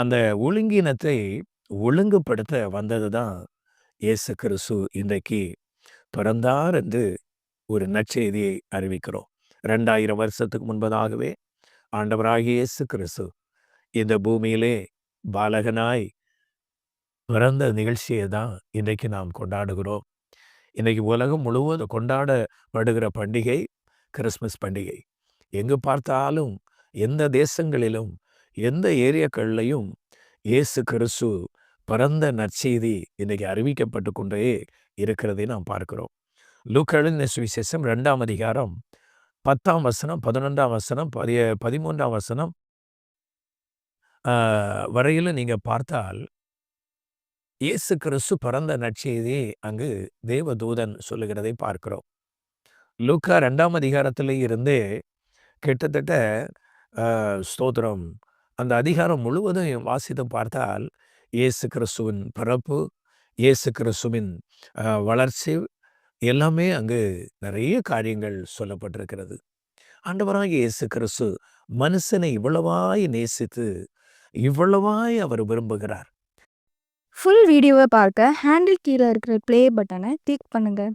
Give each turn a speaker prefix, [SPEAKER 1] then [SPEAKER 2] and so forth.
[SPEAKER 1] அந்த ஒழுங்கினத்தை ஒழுங்குபடுத்த வந்தது தான் இயேசு கிறிஸ்து இன்றைக்கு பிறந்தார் என்று ஒரு நற்செய்தியை அறிவிக்கிறோம். ரெண்டாயிரம் வருஷத்துக்கு முன்பதாகவே ஆண்டவராகிய இயேசு கிறிஸ்து இந்த பூமியிலே பாலகனாய் பிறந்த நிகழ்ச்சியை தான் இன்றைக்கு நாம் கொண்டாடுகிறோம். இன்றைக்கு உலகம் முழுவதும் கொண்டாடப்படுகிற பண்டிகை கிறிஸ்மஸ் பண்டிகை. எங்கு பார்த்தாலும் எந்த தேசங்களிலும் எந்த ஏரியாக்கள்லையும் இயேசு கிறிஸ்து பரந்த நற்செய்தி இன்றைக்கி அறிவிக்கப்பட்டு கொண்டே இருக்கிறதை நாம் பார்க்கிறோம். லூக்கழிந்த சுவிசேஷம் ரெண்டாம் அதிகாரம் பத்தாம் வசனம் பதினொன்றாம் வசனம் பதி பதிமூன்றாம் வசனம் வரையில் நீங்கள் பார்த்தால் இயேசு கிறிஸ்து பரந்த நற்செய்தியை அங்கு தேவதூதன் சொல்லுகிறதை பார்க்கிறோம். லூக்கா ரெண்டாம் அதிகாரத்தில் இருந்தே கிட்டத்தட்ட ஸ்தோத்திரம் அந்த அதிகாரம் முழுவதும் வாசித்து பார்த்தால் இயேசு கிறிஸ்துவின் பிறப்பு இயேசு கிறிஸ்துவின் வளர்ச்சி எல்லாமே அங்கு நிறைய காரியங்கள் சொல்லப்பட்டிருக்கிறது. ஆண்டவராக இயேசு கிறிஸ்து மனுஷனை இவ்வளவாய் நேசித்து இவ்வளவாய் அவர் விரும்புகிறார்.
[SPEAKER 2] ஃபுல் வீடியோவை பார்க்க ஹேண்டில் கீழே இருக்கிற ப்ளே பட்டனை கிளிக் பண்ணுங்கள்